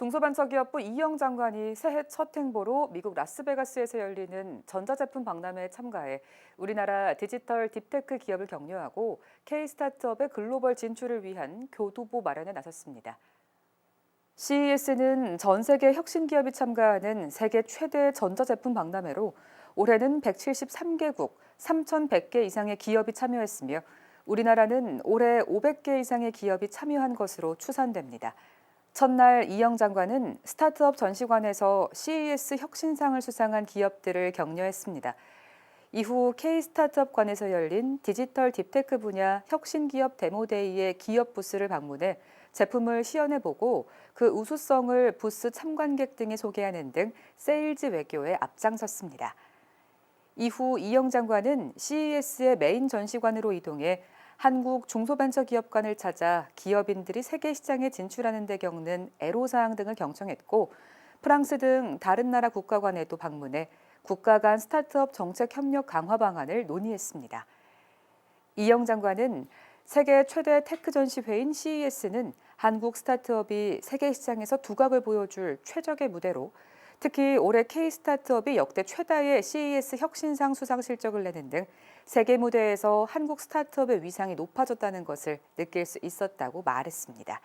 중소벤처기업부 이영 장관이 새해 첫 행보로 미국 라스베가스에서 열리는 전자제품 박람회에 참가해 우리나라 디지털 딥테크 기업을 격려하고 K-스타트업의 글로벌 진출을 위한 교두보 마련에 나섰습니다. CES는 전 세계 혁신 기업이 참가하는 세계 최대 전자제품 박람회로 올해는 173개국 3,100개 이상의 기업이 참여했으며 우리나라는 올해 500개 이상의 기업이 참여한 것으로 추산됩니다. 첫날 이영 장관은 스타트업 전시관에서 CES 혁신상을 수상한 기업들을 격려했습니다. 이후 K-스타트업관에서 열린 디지털 딥테크 분야 혁신기업 데모데이의 기업 부스를 방문해 제품을 시연해보고 그 우수성을 부스 참관객 등에 소개하는 등 세일즈 외교에 앞장섰습니다. 이후 이영 장관은 CES의 메인 전시관으로 이동해 한국 중소벤처기업관을 찾아 기업인들이 세계 시장에 진출하는 데 겪는 애로사항 등을 경청했고 프랑스 등 다른 나라 국가관에도 방문해 국가 간 스타트업 정책 협력 강화 방안을 논의했습니다. 이영 장관은 세계 최대 테크 전시회인 CES는 한국 스타트업이 세계 시장에서 두각을 보여줄 최적의 무대로 특히 올해 K 스타트업이 역대 최다의 CES 혁신상 수상 실적을 내는 등 세계 무대에서 한국 스타트업의 위상이 높아졌다는 것을 느낄 수 있었다고 말했습니다.